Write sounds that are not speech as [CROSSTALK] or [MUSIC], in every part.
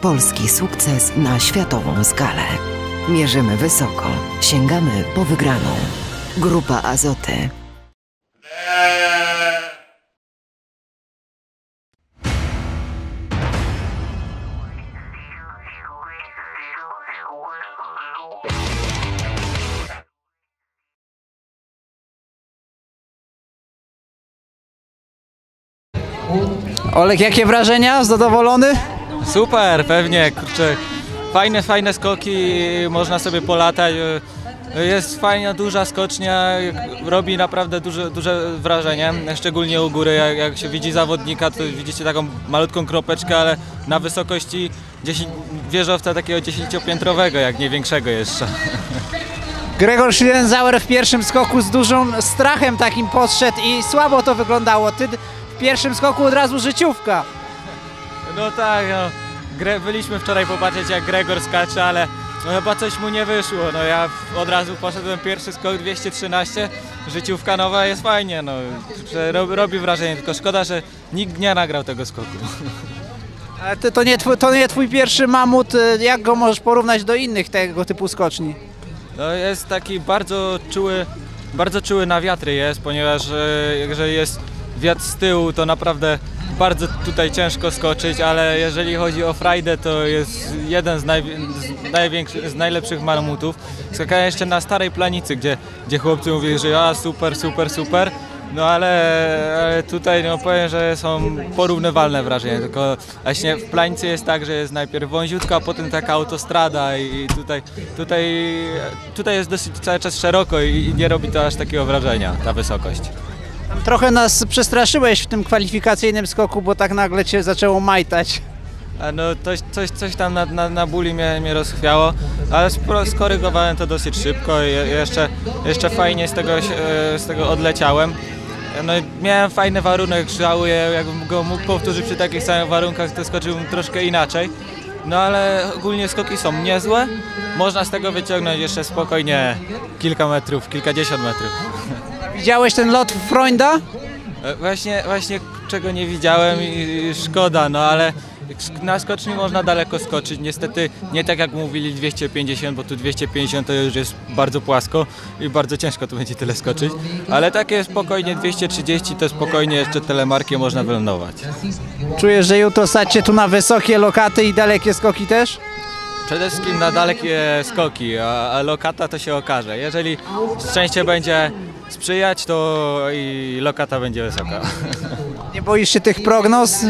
Polski sukces na światową skalę. Mierzymy wysoko, sięgamy po wygraną. Grupa Azoty. Olek, jakie wrażenia? Zadowolony? Super, pewnie, kurczę. Fajne, fajne skoki, można sobie polatać. Jest fajna, duża skocznia, robi naprawdę duże, duże wrażenie, szczególnie u góry, jak, jak się widzi zawodnika, to widzicie taką malutką kropeczkę, ale na wysokości 10, wieżowca takiego dziesięciopiętrowego, jak nie większego jeszcze. Gregor Schlenzauer w pierwszym skoku z dużym strachem takim podszedł i słabo to wyglądało. Ty w pierwszym skoku od razu życiówka. No tak, no. Gre, byliśmy wczoraj popatrzeć jak Gregor skacze, ale no chyba coś mu nie wyszło. No ja od razu poszedłem pierwszy skok 213, życiówka nowa jest fajnie, no. Robi, wrażenie, tylko szkoda, że nikt nie nagrał tego skoku. [LAUGHS] Ale ty, to, nie twój, to nie twój pierwszy mamut. y, Jak go możesz porównać do innych tego typu skoczni? No jest taki bardzo czuły, bardzo czuły na wiatry jest, ponieważ e, jeżeli jest wiatr z tyłu, to naprawdę bardzo tutaj ciężko skoczyć, ale jeżeli chodzi o frajdę, to jest jeden z, najwi- z, z najlepszych mamutów. Skakałem jeszcze na starej planicy, gdzie, gdzie chłopcy mówili, że a super, super, super. No ale, ale tutaj no powiem, że są porównywalne wrażenia, tylko właśnie w Plańcy jest tak, że jest najpierw wąziutka, a potem taka autostrada i tutaj, tutaj, tutaj jest dosyć cały czas szeroko i nie robi to aż takiego wrażenia, ta wysokość. Trochę nas przestraszyłeś w tym kwalifikacyjnym skoku, bo tak nagle cię zaczęło majtać. A no coś, coś, coś tam na, na, na buli mnie, mnie rozchwiało, ale skorygowałem to dosyć szybko i je- jeszcze, jeszcze fajnie z tego, e, z tego odleciałem. No, miałem fajny warunek, żałuję, jakbym go mógł powtórzyć przy takich samych warunkach, to skoczyłbym troszkę inaczej. No ale ogólnie skoki są niezłe, można z tego wyciągnąć jeszcze spokojnie kilka metrów, kilkadziesiąt metrów. [LAUGHS] Widziałeś ten lot Freunda? E, Właśnie, właśnie czego nie widziałem i szkoda, no ale na skoczni można daleko skoczyć. Niestety nie tak jak mówili 250, bo tu 250 to już jest bardzo płasko i bardzo ciężko tu będzie tyle skoczyć. Ale takie spokojnie 230 to spokojnie jeszcze telemarkie można wylądować. Czujesz, że jutro sacie tu na wysokie lokaty i dalekie skoki też? Przede wszystkim na dalekie skoki, a, a lokata to się okaże. Jeżeli szczęście będzie sprzyjać, to i lokata będzie wysoka. [LAUGHS] Nie boisz się tych prognoz?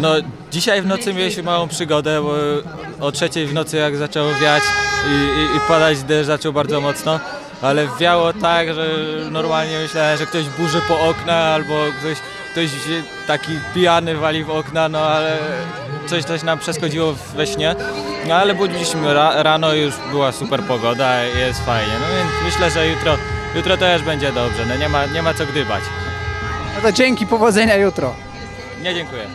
No, dzisiaj w nocy mieliśmy małą przygodę, bo o trzeciej w nocy jak zaczęło wiać i, i, i padać deszcz zaczął bardzo mocno, ale wiało tak, że normalnie myślałem, że ktoś burzy po okna albo ktoś, ktoś taki pijany wali w okna, no ale coś, coś nam przeszkodziło we śnie. No ale budziliśmy ra, rano już była super pogoda jest fajnie, no więc myślę, że jutro, jutro też będzie dobrze, no nie ma, nie ma co gdybać. No to dzięki, powodzenia jutro. Nie dziękuję.